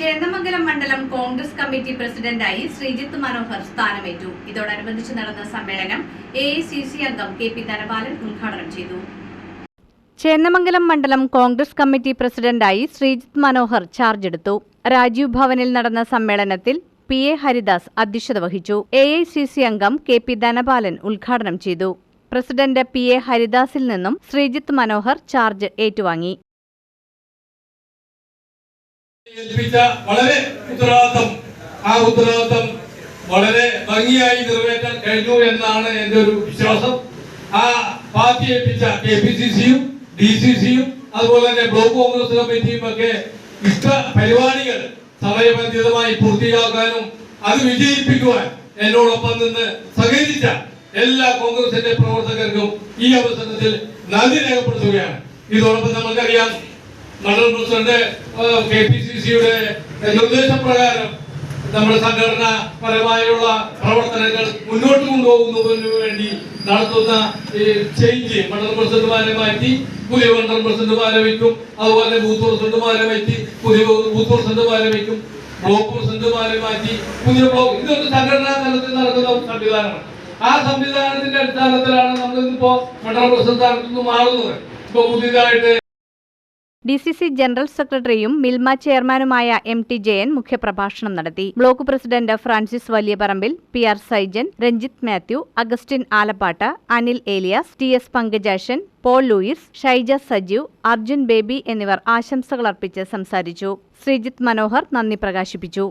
ചേന്നമംഗലം മണ്ഡലം കോൺഗ്രസ് കമ്മിറ്റി പ്രസിഡന്റായി ശ്രീജിത്ത് മനോഹർ സ്ഥാനമേറ്റു. ഇതോടനുബന്ധിച്ച് നടന്ന സമ്മേളനം എ അംഗം കെ പി ധനപാലൻ ഉദ്ഘാടനം ചെയ്തു. ചേന്നമംഗലം മണ്ഡലം കോൺഗ്രസ് കമ്മിറ്റി പ്രസിഡന്റായി ശ്രീജിത്ത് മനോഹർ ചാർജ് എടുത്തു. രാജീവ് ഭവനിൽ നടന്ന സമ്മേളനത്തിൽ പി എ ഹരിദാസ് അധ്യക്ഷത വഹിച്ചു. എ ഐ സി സി അംഗം കെ പി ധനപാലൻ ഉദ്ഘാടനം ചെയ്തു. പ്രസിഡന്റ് പി എ ഹരിദാസിൽ നിന്നും ശ്രീജിത്ത് മനോഹർ ചാർജ് ഏറ്റുവാങ്ങി. ഏൽപ്പിച്ച വളരെ ഉത്തരവാദിത്തം ആ ഉത്തരവാദിത്തം വളരെ ഭംഗിയായി നിറവേറ്റാൻ കഴിഞ്ഞു എന്നാണ് എന്റെ ഒരു വിശ്വാസം. ആ പാർട്ടി ഏൽപ്പിച്ച കെ പി സി സിയും ഡി സി സിയും അതുപോലെ തന്നെ ബ്ലോക്ക് കോൺഗ്രസ് കമ്മിറ്റിയും ഒക്കെ ഇഷ്ട പരിപാടികൾ സമയബന്ധിതമായി പൂർത്തിയാക്കാനും അത് വിജയിപ്പിക്കുവാൻ എന്നോടൊപ്പം നിന്ന് സഹകരിച്ച എല്ലാ കോൺഗ്രസിന്റെ പ്രവർത്തകർക്കും ഈ അവസരത്തിൽ നന്ദി രേഖപ്പെടുത്തുകയാണ്. ഇതോടൊപ്പം നമുക്കറിയാം മണ്ഡലം പ്രസിഡന്റ് കെ പി സി സിയുടെ നിർദ്ദേശപ്രകാരം നമ്മുടെ സംഘടന പരമായുള്ള പ്രവർത്തനങ്ങൾ മുന്നോട്ട് കൊണ്ടുപോകുന്നതിന് വേണ്ടി നടത്തുന്ന ചേഞ്ച് മണ്ഡലം പ്രസിഡന്റുമാരെ മാറ്റി പുതിയ മണ്ഡലം പ്രസിഡന്റുമാരെ വയ്ക്കും അതുപോലെ ബൂത്ത് പ്രസിഡന്റുമാരെ മാറ്റി പുതിയ ബൂത്ത് പ്രസിഡന്റുമാരെ വയ്ക്കും ബ്ലോക്ക് പ്രസിഡന്റുമാരെ മാറ്റി പുതിയ ബ്ലോക്ക്. ഇതൊരു സംഘടനാ തലത്തിൽ നടക്കുന്ന സംവിധാനമാണ്. ആ സംവിധാനത്തിന്റെ അടിസ്ഥാനത്തിലാണ് നമ്മൾ ഇന്നിപ്പോ മണ്ഡലം പ്രസിഡന്റ് സ്ഥാനത്ത് മാറുന്നത്. ഇപ്പൊ പുതിയതായിട്ട് ഡി സി സി ജനറൽ സെക്രട്ടറിയും മിൽമ ചെയർമാനുമായ എം ടി ജയൻ മുഖ്യപ്രഭാഷണം നടത്തി. Block president Francis Valiyaparambil P R Saijan Ranjith Mathew Augustine Alappatt Anil Elias T S Pankajakshan Paul Louis Shaija Sajeev Arjun Baby എന്നിവർ ആശംസകൾ അർപ്പിച്ച് സംസാരിച്ചു. ശ്രീജിത്ത് മനോഹർ നന്ദി പ്രകാശിപ്പിച്ചു.